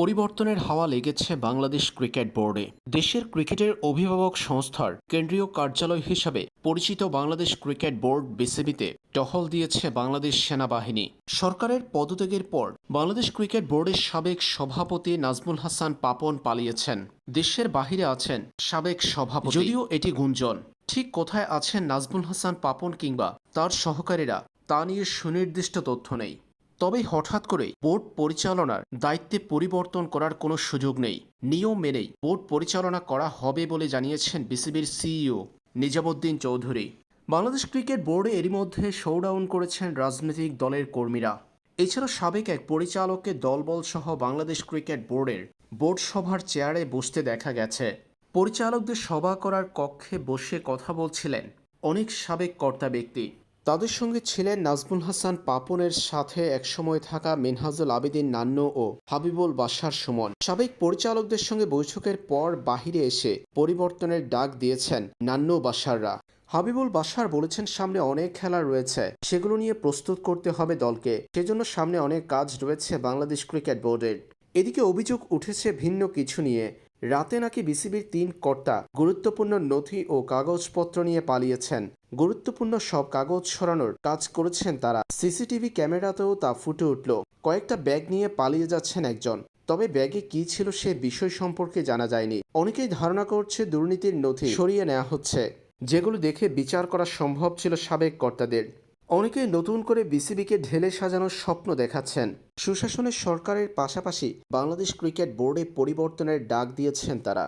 পরিবর্তনের হাওয়া লেগেছে বাংলাদেশ ক্রিকেট বোর্ডে। দেশের ক্রিকেটের অভিভাবক সংস্থার কেন্দ্রীয় কার্যালয় হিসাবে পরিচিত বাংলাদেশ ক্রিকেট বোর্ড বিসিবিতে টহল দিয়েছে বাংলাদেশ সেনাবাহিনী। সরকারের পদত্যাগের পর বাংলাদেশ ক্রিকেট বোর্ডের সাবেক সভাপতি নাজমুল হাসান পাপন পালিয়েছেন। দেশের বাহিরে আছেন সাবেক সভাপতি। যদিও এটি গুঞ্জন, ঠিক কোথায় আছেন নাজমুল হাসান পাপন কিংবা তার সহকারীরা তা নিয়ে সুনির্দিষ্ট তথ্য নেই। তবে হঠাৎ করে বোর্ড পরিচালনার দায়িত্বে পরিবর্তন করার কোনো সুযোগ নেই। নিয়ম মেনেই বোর্ড পরিচালনা করা হবে বলে জানিয়েছেন বিসিবির সিইও নিজামুদ্দিন চৌধুরী। বাংলাদেশ ক্রিকেট বোর্ডে এরই মধ্যে শোডাউন করেছেন রাজনৈতিক দলের কর্মীরা। এছাড়া সাবেক এক পরিচালককে দলবল সহ বাংলাদেশ ক্রিকেট বোর্ডের বোর্ড সভার চেয়ারে বসতে দেখা গেছে। পরিচালকদের সভা করার কক্ষে বসে কথা বলছিলেন অনেক সাবেক কর্তা ব্যক্তি। তাদের সঙ্গে ছিলেন নাজমুল হাসান পাপনের সাথে একসময় থাকা মিনহাজুল আবেদিন নান্ন ও হাবিবুল বাসার সুমন। সাবেক পরিচালকদের সঙ্গে বৈঠকের পর বাহিরে এসে পরিবর্তনের ডাক দিয়েছেন নান্ন বাসাররা হাবিবুল বাসার বলেছেন, সামনে অনেক খেলা রয়েছে। সেগুলো নিয়ে প্রস্তুত করতে হবে দলকে। সেজন্য সামনে অনেক কাজ রয়েছে বাংলাদেশ ক্রিকেট বোর্ডের। এদিকে অভিযোগ উঠেছে ভিন্ন কিছু নিয়ে। রাতে নাকি বিসিবির তিন কর্তা গুরুত্বপূর্ণ নথি ও কাগজপত্র নিয়ে পালিয়েছেন। গুরুত্বপূর্ণ সব কাগজ সরানোর কাজ করেছেন তারা। সিসিটিভি ক্যামেরাতেও তা ফুটে উঠল। কয়েকটা ব্যাগ নিয়ে পালিয়ে যাচ্ছেন একজন। তবে ব্যাগে কি ছিল সে বিষয় সম্পর্কে জানা যায়নি। অনেকেই ধারণা করছে দুর্নীতির নথি সরিয়ে নেওয়া হচ্ছে, যেগুলো দেখে বিচার করা সম্ভব ছিল সাবেক কর্তাদের। অনেকেই নতুন করে বিসিবিকে ঢেলে সাজানোর স্বপ্ন দেখাচ্ছেন। সুশাসনের সরকারের পাশাপাশি বাংলাদেশ ক্রিকেট বোর্ডে পরিবর্তনের ডাক দিয়েছেন তারা।